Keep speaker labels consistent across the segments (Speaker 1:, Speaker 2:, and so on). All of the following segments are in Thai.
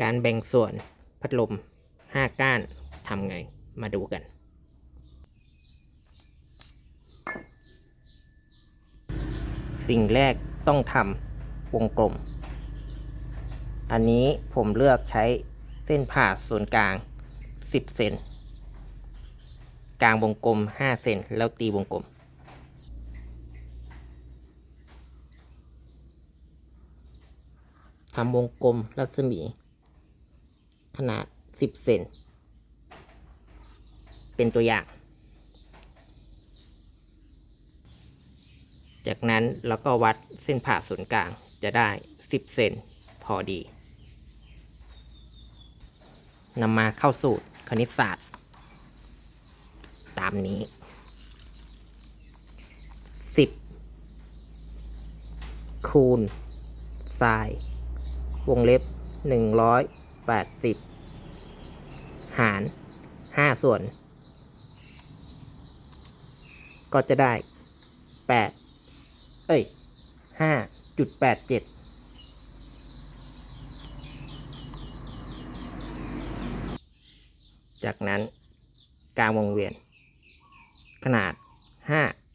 Speaker 1: การแบ่งส่วนพัดลม 5 ก้านทำไงมาดูกัน สิ่งแรกต้องทำวงกลม อันนี้ผมเลือกใช้เส้นผ่าศูนย์กลาง 10 เซนกลางวงกลม 5 เซนแล้วตีวงกลม ทำวงกลมรัศมี ขนาด 10 เซนเป็นตัวอย่าง จากนั้นเราก็วัดเส้นผ่าศูนย์กลางจะได้ 10 เซนพอดีนำมาเข้าสูตรคณิตศาสตร์ ตามนี้ 10 คูณไซน์วงเล็บ 80 หาร 5 ส่วน ก็จะได้ 8 เอ้ย 5.87จากนั้นกลางวงเวียน ขนาด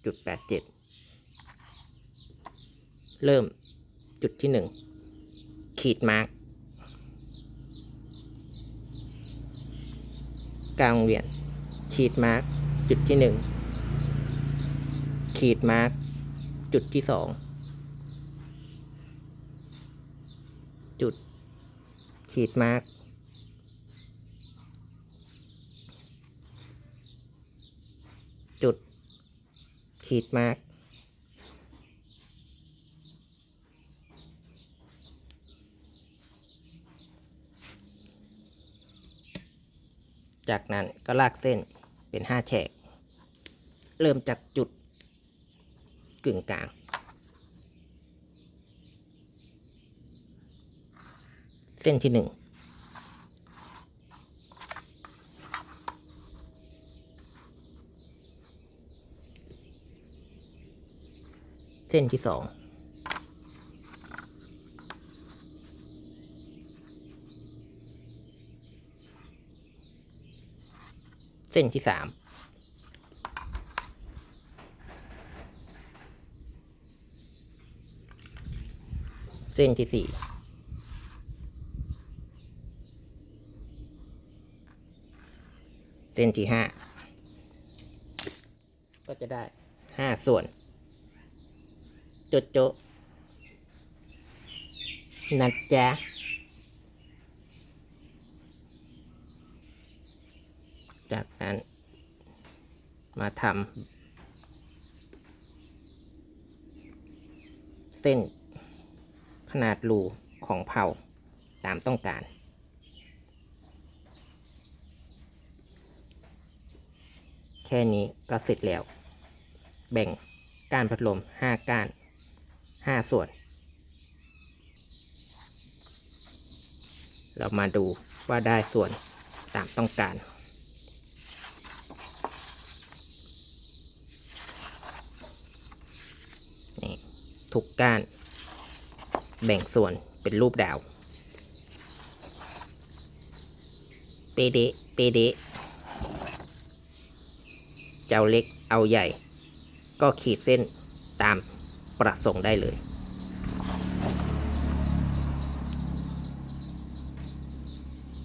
Speaker 1: 5.87 เริ่มจุดที่ 1 ขีดมาร์ก กลางวงเวียน ขีดมาร์กจุดที่1ขีดมาร์กจุดที่2จุด ขีดมาร์กจุด ขีดมาร์ก จากนั้นก็ลากเส้นเป็นห้าแฉก เริ่มจากจุดกึ่งกลาง เส้นที่หนึ่งเส้นที่สอง เส้นที่สามเส้นที่สี่เส้นที่ห้าก็จะได้ห้าส่วนโจโจะนะจ๊ะ จากนั้น มาทำเส้นขนาดรูของเผาตามต้องการ แค่นี้ก็เสร็จแล้ว แบ่งก้านพัดลม 5 ก้าน 5 ส่วน เรามาดูว่าได้ส่วนตามต้องการ นี่ ทุกก้าน แบ่งส่วนเป็นรูปดาว เปเดะเปเดะเจ้าเล็กเอาใหญ่ ก็ขีดเส้นตามประสงค์ได้เลย